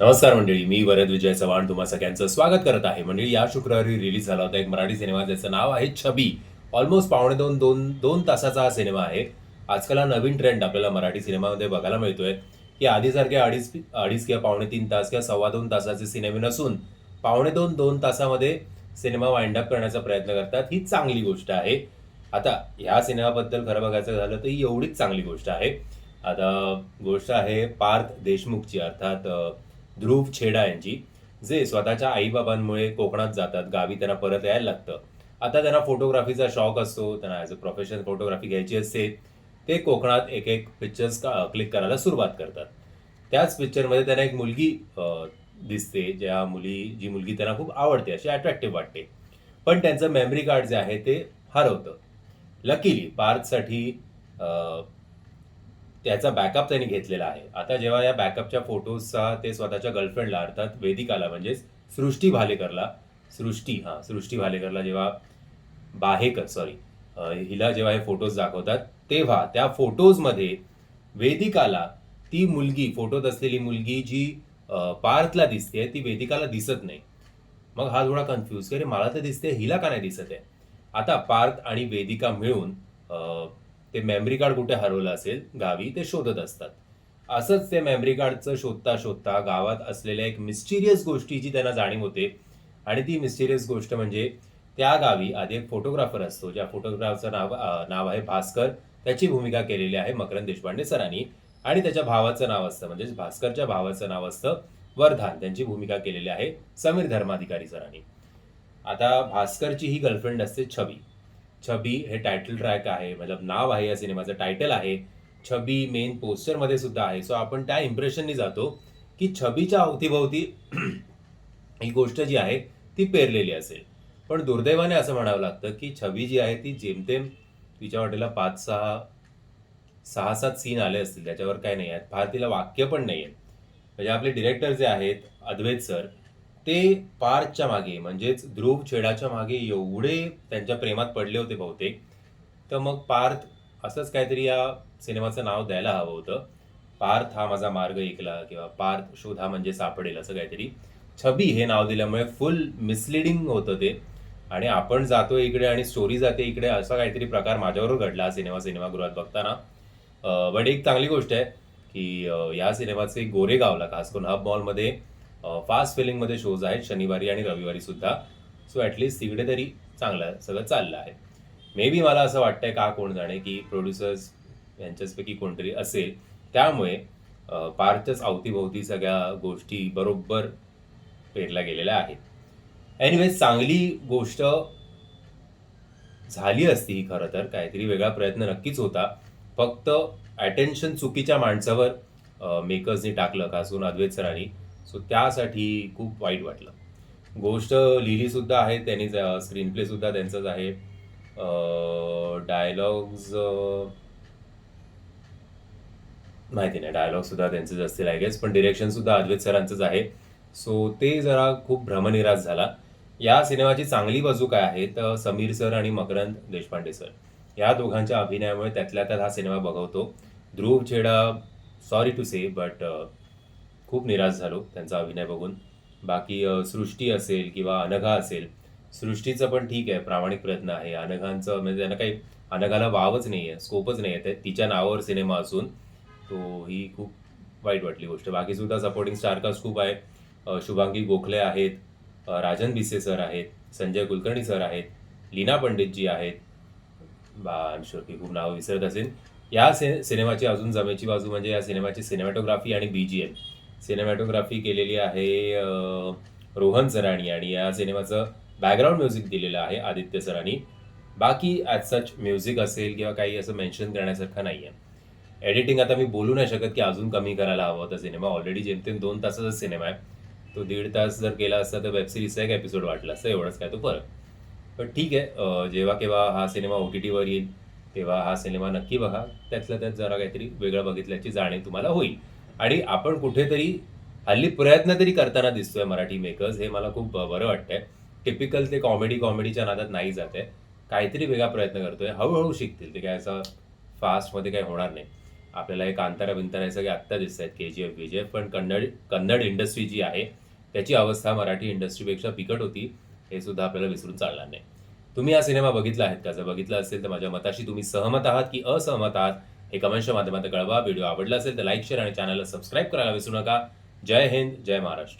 नमस्कार मंडळी मी वरद विजय चव्हाण तुम्हा सगळ्यांचं स्वागत करत आहे. मंडळी या शुक्रवारी रिलीज झाला होता एक मराठी सिनेमा ज्याचं नाव आहे छबी. ऑलमोस्ट पावणे दोन दोन दोन तासाचा हा सिनेमा आहे. आजकाल हा नवीन ट्रेंड आपल्याला मराठी सिनेमामध्ये बघायला मिळतोय. की आधीसारखे अडीच अडीच किंवा पावणे तीन तास किंवा सव्वा दोन तासाचे सिनेमे नसून पावणे दोन दोन तासामध्ये सिनेमा वाइंड अप करण्याचा प्रयत्न करतात. ही चांगली गोष्ट आहे. आता ह्या सिनेमाबद्दल खरं बघायचं झालं तर ही एवढीच चांगली गोष्ट आहे. आता गोष्ट आहे पार्थ देशमुखची अर्थात ध्रुव छेडा यांची जे स्वतःच्या आईबाबांमुळे कोकणात जातात गावी त्यांना परत यायला लागतं. आता त्यांना फोटोग्राफीचा शॉक असतो त्यांना ॲज अ प्रोफेशनल फोटोग्राफी घ्यायची असते ते कोकणात एक एक पिक्चर्स क्लिक करायला सुरुवात करतात. त्याच पिक्चरमध्ये त्यांना एक मुलगी दिसते ज्या मुली जी मुलगी त्यांना खूप आवडते अशी अट्रॅक्टिव्ह वाटते. पण त्यांचं मेमरी कार्ड जे आहे ते हरवतं. लकीली पार्थसाठी त्याचा बॅकअप त्यांनी घेतलेला आहे. आता जेव्हा या बॅकअपच्या फोटोजचा ते स्वतःच्या गर्लफ्रेंडला अर्थात वेदिकाला म्हणजेच सृष्टी भालेकरला सृष्टी हां सृष्टी भालेकरला जेव्हा बाहेकर सॉरी हिला जेव्हा हे फोटोज दाखवतात तेव्हा त्या फोटोजमध्ये वेदिकाला ती मुलगी फोटोत असलेली मुलगी जी पार्थला दिसते ती वेदिकाला दिसत नाही. मग हा थोडा कन्फ्यूज की अरे मला तर दिसते हिला का नाही दिसत आहे? आता पार्थ आणि वेदिका मिळून ते मेमरी कार्ड कुठे हरवलं असेल गावी ते शोधत असतात. असंच ते मेमरी कार्डचं शोधता शोधता गावात असलेल्या एक मिस्टिरियस गोष्टीची त्यांना जाणीव होते. आणि ती मिस्टिरियस गोष्ट म्हणजे त्या गावी आधी एक फोटोग्राफर असतो ज्या फोटोग्राफरचं नाव नाव आहे भास्कर. त्याची भूमिका केलेली आहे मकरंद देशपांडे सरांनी. आणि त्याच्या भावाचं नाव असतं म्हणजे भास्करच्या भावाचं नाव असतं वर्धान. त्यांची भूमिका केलेली आहे समीर धर्माधिकारी सरांनी. आता भास्करची ही गर्लफ्रेंड असते छबी. छबी हे टायटल ट्रॅक आहे. मतलब नाव आहे या सिनेमाचं टायटल आहे. छबी मेन पोस्टरमध्ये सुद्धा आहे. सो आपण त्या इम्प्रेशननी जातो की छबीच्या अवतीभोवती ही गोष्ट जी आहे ती पेरलेली असेल. पण दुर्दैवाने असं म्हणावं लागतं की छबी जी आहे ती जेमतेम तिच्या वाटेला पाच सहा सहा सात सीन आले असतील. त्याच्यावर काय नाही आहेत फार तिला वाक्य पण नाही आहे. म्हणजे आपले डिरेक्टर जे आहेत अद्वैत सर ते पारच्या मागे म्हणजेच ध्रुव छेडाच्या मागे एवढे त्यांच्या प्रेमात पडले होते बहुतेक. तर मग पार्थ असंच काहीतरी या सिनेमाचं नाव द्यायला हवं होतं. पार्थ हा माझा मार्ग ऐकला किंवा पार्थ शोधा म्हणजे सापडेल असं काहीतरी. छबी हे नाव दिल्यामुळे फुल मिसलिडिंग होतं ते. आणि आपण जातो इकडे आणि स्टोरी जाते इकडे असा काहीतरी प्रकार माझ्याबरोबर घडला हा सिनेमा सिनेमागृहात बघताना. बट एक चांगली गोष्ट आहे की या सिनेमाचे गोरेगावला खास करून हब मॉलमध्ये फास्ट फिलिंगमध्ये शोज आहेत शनिवारी आणि रविवारी सुद्धा. सो ॲटलिस्ट तिकडे तरी चांगलं सगळं चाललं आहे. मे बी मला असं वाटतंय का कोण जाणे की प्रोड्युसर्स यांच्याचपैकी कोणतरी असेल. त्यामुळे पार्थच्याच अवतीभोवती सगळ्या गोष्टी बरोबर पेरल्या गेलेल्या आहेत. एनिवेज चांगली गोष्ट झाली असती ही खरं तर. काहीतरी वेगळा प्रयत्न नक्कीच होता. फक्त अटेन्शन चुकीच्या माणसावर मेकर्सनी टाकलं का? करून अद्वैत सरांनी. सो त्यासाठी खूप वाईट वाटलं. गोष्ट लिहिलीसुद्धा आहे त्यांनी स्क्रीन प्ले सुद्धा त्यांचंच आहे. डायलॉग्स माहिती नाही डायलॉग सुद्धा त्यांचेच असतील आय गेस पण डिरेक्शन सुद्धा अद्वैत सरांचंच आहे. सो ते जरा खूप भ्रमनिराश झाला. या सिनेमाची चांगली बाजू काय आहे? तर समीर सर आणि मकरंद देशपांडे सर. या दोघांच्या अभिनयामुळे त्यातल्या त्यात हा cinema बघवतो. Dhruv Chheda sorry to say but खूप निराश झालो त्यांचा अभिनय बघून. बाकी सृष्टी असेल किंवा अनघा असेल सृष्टीचं पण ठीक आहे प्रामाणिक प्रयत्न आहे. अनघांचं म्हणजे त्यांना काही अनघाला वावच नाही आहे स्कोपच नाही आहे तिच्या नावावर सिनेमा असून तो ही खूप वाईट वाटली गोष्ट. बाकी सुद्धा सपोर्टिंग स्टारकास्ट खूप आहे. शुभांगी गोखले आहेत राजन भिसे सर आहेत संजय कुलकर्णी सर आहेत लीना पंडितजी आहेत. बा शुअर की खूप नावं विसरत असेल. या से सिनेमाची अजून जमेची बाजू म्हणजे या सिनेमाची सिनेमॅटोग्राफी आणि बी जी एम सिनेमॅटोग्राफी केलेली आहे रोहन सरांनी आणि या सिनेमाचं बॅकग्राऊंड म्युझिक दिलेलं आहे आदित्य सरांनी बाकी ॲज सच म्युझिक असेल किंवा काही असं मेन्शन करण्यासारखं नाही आहे एडिटिंग आता मी बोलू नाही शकत की अजून कमी करायला हवा होता सिनेमा. ऑलरेडी जेमतेम दोन तासाचा सिनेमा आहे. तो दीड तास जर केला असता तर वेबसिरीजचा एक एपिसोड वाटला असता. एवढंच काय तो फरक. पण ठीक आहे जेव्हा केव्हा हा सिनेमा ओ टी टीवर येईल तेव्हा हा सिनेमा नक्की बघा. त्यातल्या त्यात जरा काहीतरी वेगळं बघितल्याची जाणीव तुम्हाला होईल. आणि आपण कुठेतरी हल्ली प्रयत्न तरी करताना दिसतोय मराठी मेकर्स हे मला खूप बरं वाटतंय. टिपिकल ते कॉमेडी कॉमेडीच्या नादात नाही जात आहे. काहीतरी वेगळा प्रयत्न करतोय. हळूहळू शिकतील. ते काय असं फास्टमध्ये काही होणार नाही. आपल्याला हे कांतारा बिंतारा हे सगळे आत्ता दिसत आहेत. के जी एफ जी एफ पण कन्नड कन्नड इंडस्ट्री जी आहे त्याची अवस्था मराठी इंडस्ट्रीपेक्षा बिकट होती. हे सुद्धा आपल्याला विसरून चालणार नाही. तुम्ही हा सिनेमा बघितला आहेत का? जर बघितला असेल तर माझ्या मताशी तुम्ही सहमत आहात की असहमत आहात? हे कमेंटच्या माध्यमात कळवा. व्हिडिओ आवडला असेल तर लाईक शेअर आणि चॅनलला सबस्क्राईब करायला विसरू नका. जय हिंद जय महाराष्ट्र.